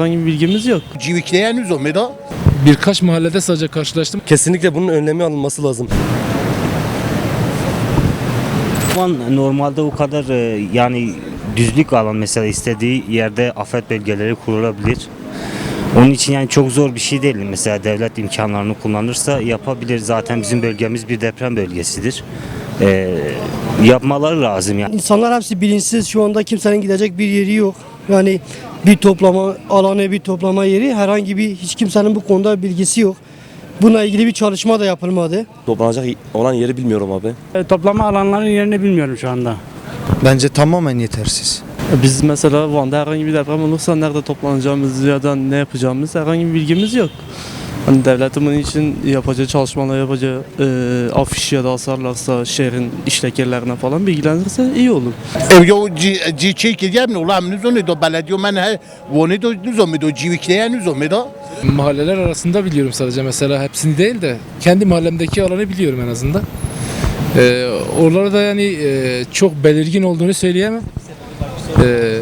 herhangi bir bilgimiz yok. Civikleyen o meda. Birkaç mahallede sadece karşılaştım. Kesinlikle bunun önlemi alınması lazım. Şu an normalde o kadar e, yani düzlük alan mesela istediği yerde afet bölgeleri kurulabilir. Onun için yani çok zor bir şey değil. Mesela devlet imkanlarını kullanırsa yapabilir. Zaten bizim bölgemiz bir deprem bölgesidir. E, yapmaları lazım yani. İnsanlar hepsi bilinçsiz. Şu anda kimsenin gidecek bir yeri yok. Yani bir toplama alanı, bir toplama yeri herhangi bir hiç kimsenin bu konuda bilgisi yok. Bununla ilgili bir çalışma da yapılmadı. Toplanacak olan yeri bilmiyorum abi. E, Toplama alanlarının yerini bilmiyorum şu anda. Bence tamamen yetersiz. Biz mesela Van'da herhangi bir deprem olursa nerede toplanacağımız ya da ne yapacağımız herhangi bir bilgimiz yok. Hani devletin bunun için yapacağı çalışmalar yapacağı e, afiş ya da asarlarsa şehrin işlek falan bilgilendirirse iyi olur. Ev yo ci çek diye mi ulan nüzo ne do belediye men he voni do nüzo me do civikleyen nüzo meda. Mahalleler arasında biliyorum sadece mesela hepsini değil de kendi mahallemdeki alanı biliyorum en azından. Ee, oralarda da yani e, çok belirgin olduğunu söyleyemem. Ee,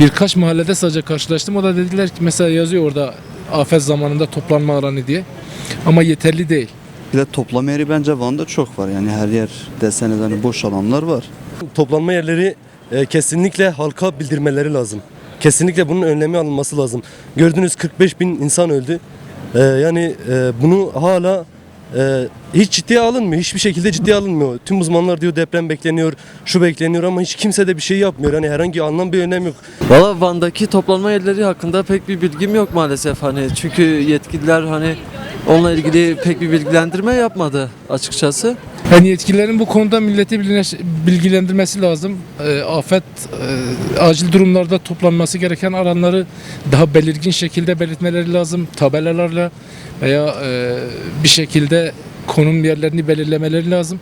birkaç mahallede sadece karşılaştım. O da dediler ki mesela yazıyor orada afet zamanında toplanma alanı diye. Ama yeterli değil. Bir de toplama yeri bence Van'da çok var. Yani her yer deseniz hani boş alanlar var. Toplanma yerleri e, kesinlikle halka bildirmeleri lazım. Kesinlikle bunun önlemi alınması lazım. Gördüğünüz 45 bin insan öldü. E, yani e, bunu hala e, hiç ciddiye alınmıyor. Hiçbir şekilde ciddiye alınmıyor. Tüm uzmanlar diyor deprem bekleniyor, şu bekleniyor ama hiç kimse de bir şey yapmıyor. Yani herhangi anlam bir önem yok. Valla Van'daki toplanma yerleri hakkında pek bir bilgim yok maalesef hani çünkü yetkililer hani onunla ilgili pek bir bilgilendirme yapmadı açıkçası. Yani yetkililerin bu konuda milleti bilgilendirmesi lazım. Ee, afet, e, acil durumlarda toplanması gereken alanları daha belirgin şekilde belirtmeleri lazım. Tabelalarla veya e, bir şekilde konum yerlerini belirlemeleri lazım.